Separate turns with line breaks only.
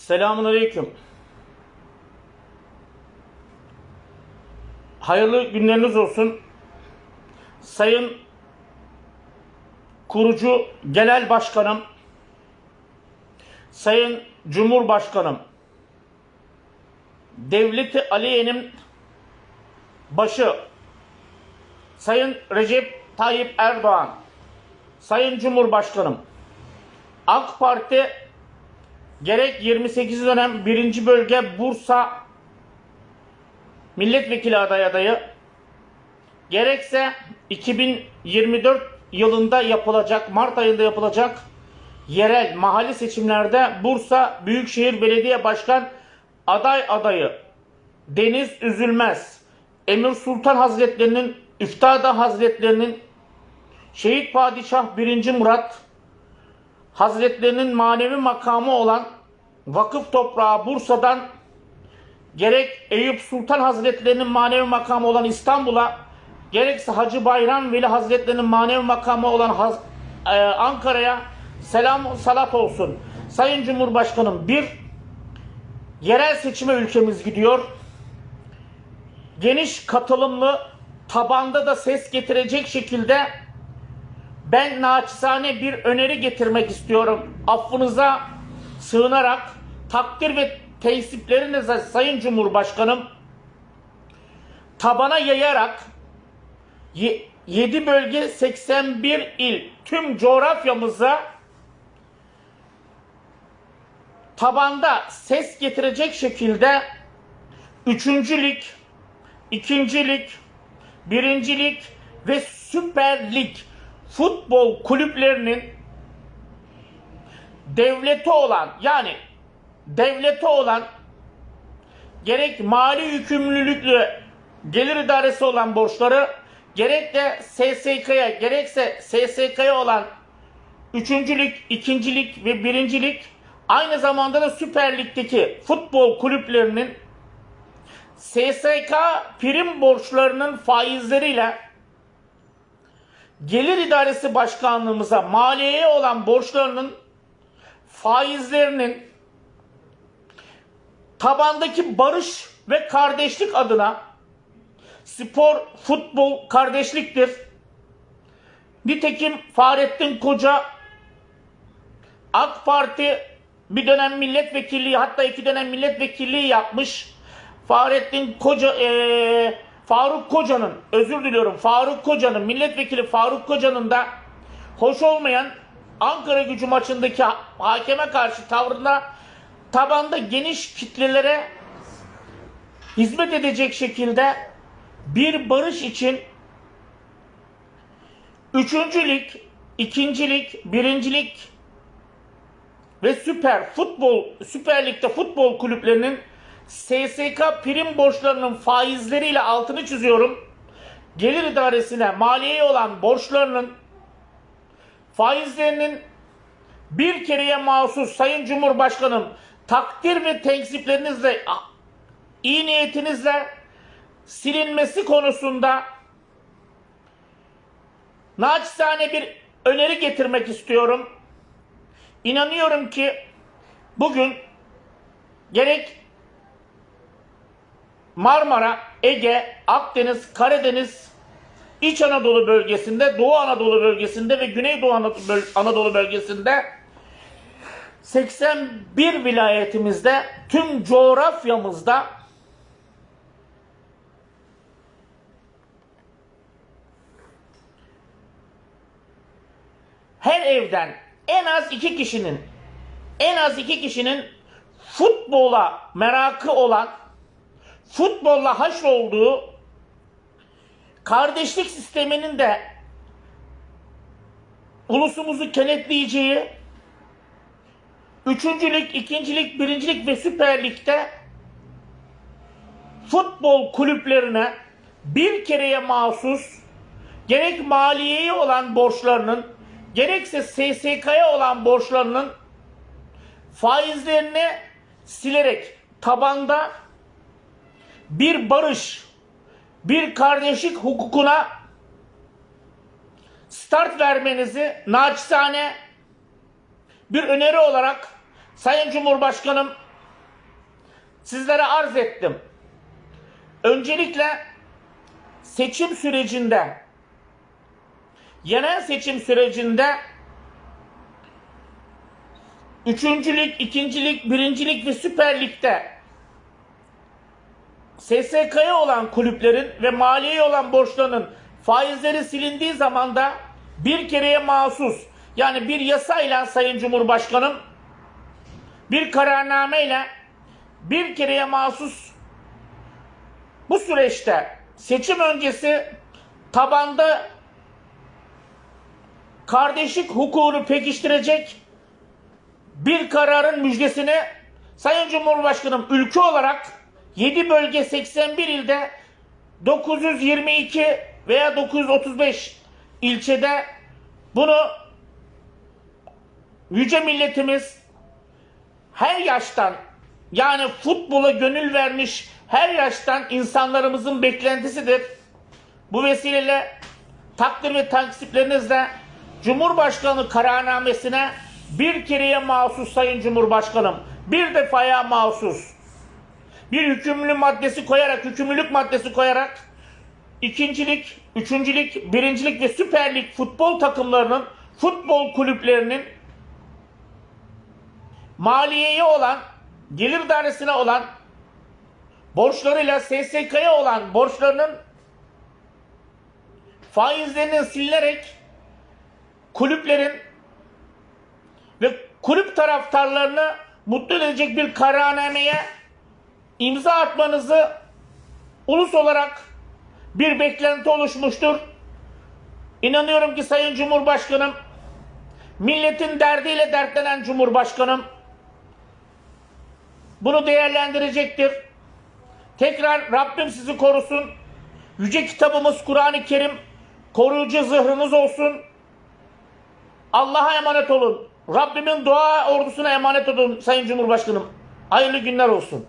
Selamun Aleyküm. Hayırlı günleriniz olsun. Sayın kurucu genel başkanım, Sayın Cumhurbaşkanım, Devleti Aliye'nin başı, Sayın Recep Tayyip Erdoğan, Sayın Cumhurbaşkanım, AK Parti gerek 28 dönem 1. bölge Bursa milletvekili aday adayı gerekse 2024 yılında yapılacak Mart ayında yapılacak yerel mahalli seçimlerde Bursa Büyükşehir Belediye Başkan aday adayı Deniz Üzülmez Emir Sultan Hazretlerinin Üftada Hazretlerinin Şehit Padişah 1. Murat Hazretlerinin manevi makamı olan vakıf toprağı Bursa'dan gerek Eyüp Sultan Hazretlerinin manevi makamı olan İstanbul'a gerekse Hacı Bayram Veli Hazretlerinin manevi makamı olan e, Ankara'ya selam salat olsun. Sayın Cumhurbaşkanım bir yerel seçime ülkemiz gidiyor. Geniş katılımlı tabanda da ses getirecek şekilde ben naçizane bir öneri getirmek istiyorum. Affınıza sığınarak takdir ve teessüplerinize Sayın Cumhurbaşkanım tabana yayarak 7 bölge 81 il tüm coğrafyamıza tabanda ses getirecek şekilde üçüncülük, ikincilik, birincilik ve süper lig futbol kulüplerinin devleti olan yani devleti olan gerek mali yükümlülükle gelir idaresi olan borçları gerek de SSK'ya gerekse SSK'ya olan üçüncülük, ikincilik ve birincilik aynı zamanda da Süper Lig'deki futbol kulüplerinin SSK prim borçlarının faizleriyle Gelir İdaresi Başkanlığımıza maliyeye olan borçlarının faizlerinin tabandaki barış ve kardeşlik adına spor, futbol kardeşliktir. Nitekim Fahrettin Koca AK Parti bir dönem milletvekilliği hatta iki dönem milletvekilliği yapmış. Fahrettin Koca eee Faruk Koca'nın özür diliyorum Faruk Koca'nın milletvekili Faruk Koca'nın da hoş olmayan Ankara gücü maçındaki ha- hakeme karşı tavrında tabanda geniş kitlelere hizmet edecek şekilde bir barış için üçüncülük, ikincilik, birincilik ve süper futbol, Süper Lig'de futbol kulüplerinin SSK prim borçlarının faizleriyle altını çiziyorum. Gelir idaresine maliyeye olan borçlarının faizlerinin bir kereye mahsus Sayın Cumhurbaşkanım takdir ve tenkziplerinizle iyi niyetinizle silinmesi konusunda naçizane bir öneri getirmek istiyorum. İnanıyorum ki bugün gerek Marmara, Ege, Akdeniz, Karadeniz, İç Anadolu bölgesinde, Doğu Anadolu bölgesinde ve Güneydoğu Anadolu böl- Anadolu bölgesinde 81 vilayetimizde tüm coğrafyamızda her evden en az iki kişinin en az iki kişinin futbola merakı olan futbolla haşr olduğu kardeşlik sisteminin de ulusumuzu kenetleyeceği üçüncülük, ikincilik, birincilik ve süper ligde futbol kulüplerine bir kereye mahsus gerek maliyeye olan borçlarının gerekse SSK'ya olan borçlarının faizlerini silerek tabanda bir barış, bir kardeşlik hukukuna start vermenizi naçizane bir öneri olarak Sayın Cumhurbaşkanım sizlere arz ettim. Öncelikle seçim sürecinde yerel seçim sürecinde üçüncülük, ikincilik, birincilik ve Süper Lig'de SSK'ya olan kulüplerin ve maliyeye olan borçlarının faizleri silindiği zaman da bir kereye mahsus yani bir yasayla Sayın Cumhurbaşkanım bir kararnameyle bir kereye mahsus. Bu süreçte seçim öncesi tabanda kardeşlik hukukunu pekiştirecek bir kararın müjdesini Sayın Cumhurbaşkanım ülke olarak 7 bölge 81 ilde 922 veya 935 ilçede. Bunu yüce milletimiz her yaştan yani futbola gönül vermiş her yaştan insanlarımızın beklentisidir. Bu vesileyle takdir ve taksiplerinizle Cumhurbaşkanı kararnamesine bir kereye mahsus Sayın Cumhurbaşkanım, bir defaya mahsus bir hükümlü maddesi koyarak, hükümlülük maddesi koyarak ikincilik, üçüncülük, birincilik ve Süper Lig futbol takımlarının, futbol kulüplerinin maliyeye olan, gelir dairesine olan borçlarıyla SSK'ya olan borçlarının faizlerinin silinerek kulüplerin ve kulüp taraftarlarını mutlu edecek bir kararnameye imza atmanızı ulus olarak bir beklenti oluşmuştur. İnanıyorum ki Sayın Cumhurbaşkanım milletin derdiyle dertlenen Cumhurbaşkanım bunu değerlendirecektir. Tekrar Rabbim sizi korusun. Yüce kitabımız Kur'an-ı Kerim koruyucu zırhınız olsun. Allah'a emanet olun. Rabbimin dua ordusuna emanet olun Sayın Cumhurbaşkanım. Hayırlı günler olsun.